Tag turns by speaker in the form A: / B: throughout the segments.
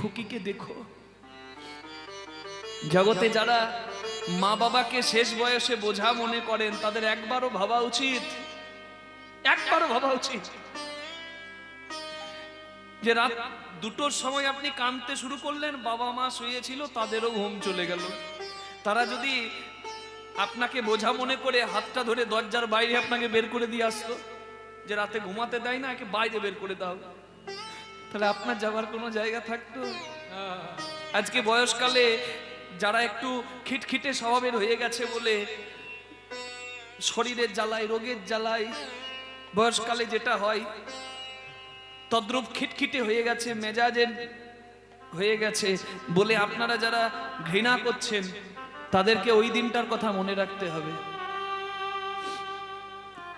A: খুকিকে দেখো। জগতে যারা মা বাবাকে শেষ বয়সে বোঝা মনে করেন, তাদের একবারও ভাবা উচিত, একবারও ভাবা উচিত যে রাত দুটোর সময় আপনি কাঁদতে শুরু করলেন, বাবা মা শুয়েছিল, তাদেরও ঘুম চলে গেল। তারা যদি আপনাকে বোঝা মনে করে, হাতটা ধরে দরজার বাইরে আপনাকে বের করে দিয়ে আসতো যে রাতে ঘুমাতে দেয় না, একে বাইরে বের করে দাও। তাহলে আপনার যাবার কোনো জায়গা থাকতো? আজকে বয়সকালে যারা একটু খিটখিটে স্বভাবের হয়ে গেছে বলে শরীরের জ্বালায়, রোগের জ্বালায় বয়সকালে যেটা হয়, তদ্রূপ খিটখিটে হয়ে গেছে, মেজাজের হয়ে গেছে বলে আপনারা যারা ঘৃণা করছেন, তাদেরকে ওই দিনটার কথা মনে রাখতে হবে।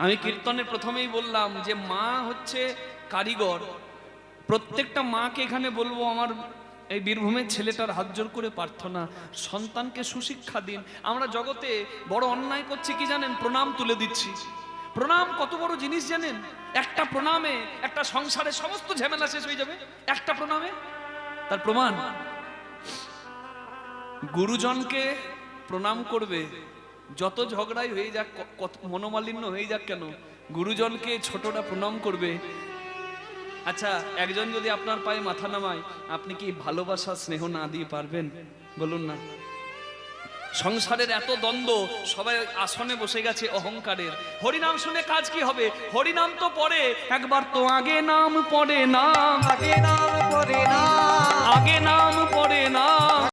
A: আমি কীর্তনে প্রথমেই বললাম যে মা হচ্ছে কারিগর। প্রত্যেকটা মাকে এখানে বলব, আমার এই বীরভূমের ছেলেটার হাত জোর করে প্রার্থনা, সন্তানকে সুশিক্ষা দিন। আমরা জগতে বড় অন্যায় করছি কি জানেন? প্রণাম তুলে দিচ্ছি। প্রণাম কত বড় জিনিস জানেন? একটা প্রণামে, একটা সংসারে সমস্ত ঝামেলা শেষ হয়ে যাবে। একটা প্রণামে। তার প্রমাণ, গুরুজনকে প্রণাম করবে, যত ঝগড়াই হয়ে যাক মনোমালিন্য হয়ে যাক কেন, গুরুজনকে ছোটটা প্রণাম করবে আচ্ছা একজন যদি আপনার পায়ে মাথা নামায়, আপনি কি ভালোবাসা, স্নেহ না দিয়ে পারবেন? বলুন না। সংসারের এত দ্বন্দ্ব, সবাই আসনে বসে গেছে অহংকারের। হরিনাম শুনে কাজ কি হবে? হরিনাম তো পরে, একবার তো আগে নাম
B: পরে নাম
A: আগে নাম না